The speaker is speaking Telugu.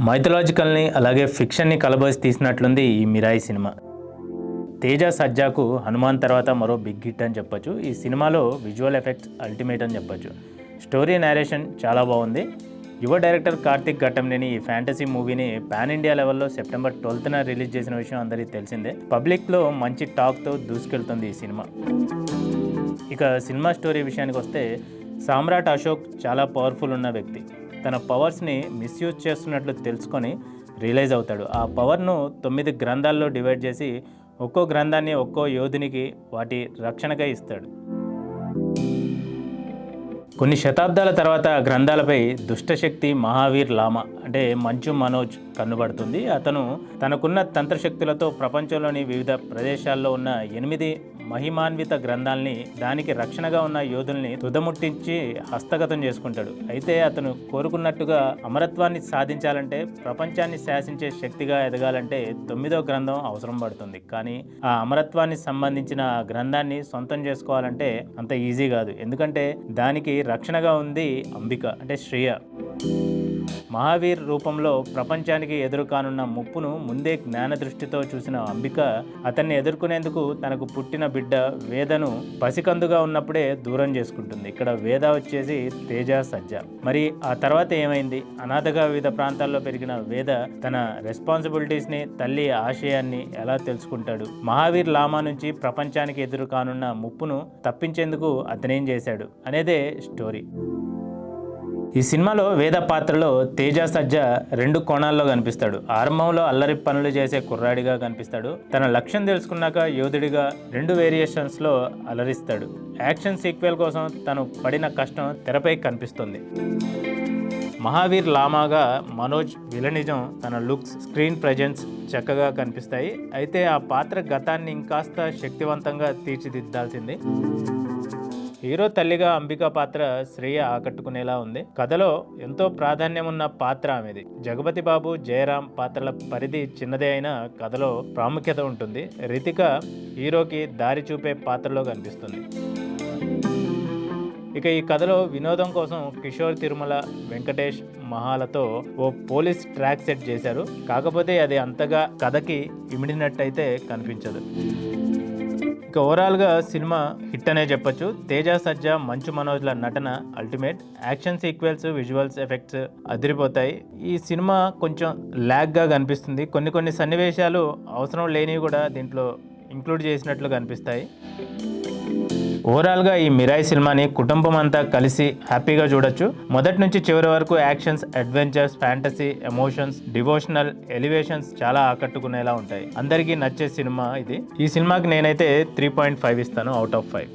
మైథలాజికల్ని అలాగే ఫిక్షన్ని కలబోసి తీసినట్లుంది ఈ మిరాయి సినిమా. తేజ సజ్జాకు హనుమాన్ తర్వాత మరో బిగ్ హిట్ అని చెప్పొచ్చు. ఈ సినిమాలో విజువల్ ఎఫెక్ట్స్ అల్టిమేట్ అని చెప్పొచ్చు. స్టోరీ నేరేషన్ చాలా బాగుంది. యువ డైరెక్టర్ కార్తిక్ ఘట్టంనేని ఈ ఫ్యాంటసీ మూవీని పాన్ ఇండియా లెవెల్లో సెప్టెంబర్ ట్వెల్త్న రిలీజ్ చేసిన విషయం అందరికీ తెలిసిందే. పబ్లిక్లో మంచి టాక్తో దూసుకెళ్తుంది ఈ సినిమా. ఇక సినిమా స్టోరీ విషయానికి వస్తే సామ్రాట్ అశోక్ చాలా పవర్ఫుల్ ఉన్న వ్యక్తి. తన పవర్స్ని మిస్యూజ్ చేస్తున్నట్లు తెలుసుకొని రియలైజ్ అవుతాడు. ఆ పవర్ను తొమ్మిది గ్రంథాల్లో డివైడ్ చేసి ఒక్కో గ్రంథాన్ని ఒక్కో యోధునికి వాటి రక్షణగా ఇస్తాడు. కొన్ని శతాబ్దాల తర్వాత గ్రంథాలపై దుష్టశక్తి మహావీర్ లామా అంటే మంచు మనోజ్ కన్నుబడుతుంది. అతను తనకున్న తంత్రశక్తులతో ప్రపంచంలోని వివిధ ప్రదేశాల్లో ఉన్న ఎనిమిది మహిమాన్విత గ్రంథాల్ని దానికి రక్షణగా ఉన్న యోధుల్ని తుదముట్టించి హస్తగతం చేసుకుంటాడు. అయితే అతను కోరుకున్నట్టుగా అమరత్వాన్ని సాధించాలంటే ప్రపంచాన్ని శాసించే శక్తిగా ఎదగాలంటే తొమ్మిదో గ్రంథం అవసరం పడుతుంది. కానీ ఆ అమరత్వాన్ని సంబంధించిన గ్రంథాన్ని సొంతం చేసుకోవాలంటే అంత ఈజీ కాదు. ఎందుకంటే దానికి రక్షణగా ఉంది అంబిక అంటే శ్రేయ. మహావీర్ రూపంలో ప్రపంచానికి ఎదురుకానున్న ముప్పును ముందే జ్ఞాన దృష్టితో చూసిన అంబిక అతన్ని ఎదుర్కొనేందుకు తనకు పుట్టిన బిడ్డ వేదను పసికందుగా ఉన్నప్పుడే దూరం చేసుకుంటుంది. ఇక్కడ వేద వచ్చేసి తేజ సజ్జ. మరి ఆ తర్వాత ఏమైంది? అనాథగా వివిధ ప్రాంతాల్లో పెరిగిన వేద తన రెస్పాన్సిబిలిటీస్ని తల్లి ఆశయాన్ని ఎలా తెలుసుకుంటాడు? మహావీర్ లామా నుంచి ప్రపంచానికి ఎదురు కానున్న ముప్పును తప్పించేందుకు అతనేం చేశాడు అనేదే స్టోరీ. ఈ సినిమాలో వేద పాత్రలో తేజ సజ్జ రెండు కోణాల్లో కనిపిస్తాడు. ఆరంభంలో అల్లరి పనులు చేసే కుర్రాడిగా కనిపిస్తాడు. తన లక్ష్యం తెలుసుకున్నాక యోధుడిగా రెండు వేరియేషన్స్లో అలరిస్తాడు. యాక్షన్ సీక్వెల్ కోసం తను పడిన కష్టం తెరపై కనిపిస్తుంది. మహావీర్ లామాగా మనోజ్ విలనిజం తన లుక్స్ స్క్రీన్ ప్రజెన్స్ చక్కగా కనిపిస్తాయి. అయితే ఆ పాత్ర గతాన్ని ఇంకాస్త శక్తివంతంగా తీర్చిదిద్దాల్సింది. హీరో తల్లిగా అంబిక పాత్ర శ్రేయ ఆకట్టుకునేలా ఉంది. కథలో ఎంతో ప్రాధాన్యం ఉన్న పాత్ర ఆమెది. జగపతి బాబు జయరాం పాత్రల పరిధి చిన్నదే అయినా కథలో ప్రాముఖ్యత ఉంటుంది. రితిక హీరోకి దారి చూపే పాత్రలో కనిపిస్తుంది. ఇక ఈ కథలో వినోదం కోసం కిషోర్ తిరుమల వెంకటేష్ మహాలతో ఓ పోలీస్ ట్రాక్ సెట్ చేశారు. కాకపోతే అది అంతగా కథకి ఇమిడినట్టయితే కనిపించదు. ఇక ఓవరాల్గా సినిమా హిట్ అనే చెప్పొచ్చు. తేజ సజ్జ మంచు మనోజ్ల నటన ultimate. Action sequels visuals effects అదిరిపోతాయి. ఈ సినిమా కొంచెం ల్యాగ్గా కనిపిస్తుంది. కొన్ని కొన్ని సన్నివేశాలు అవసరం లేనివి కూడా దీంట్లో ఇంక్లూడ్ చేసినట్లు కనిపిస్తాయి. ఓవరాల్గా ఈ మిరాయి సినిమాని కుటుంబం అంతా కలిసి హ్యాపీగా చూడొచ్చు. మొదటి నుంచి చివరి వరకు actions adventures fantasy emotions devotional elevations చాలా ఆకట్టుకునేలా ఉంటాయి. అందరికీ నచ్చే సినిమా ఇది. ఈ సినిమాకి నేనైతే త్రీ పాయింట్ ఫైవ్ ఇస్తాను అవుట్ ఆఫ్ ఫైవ్.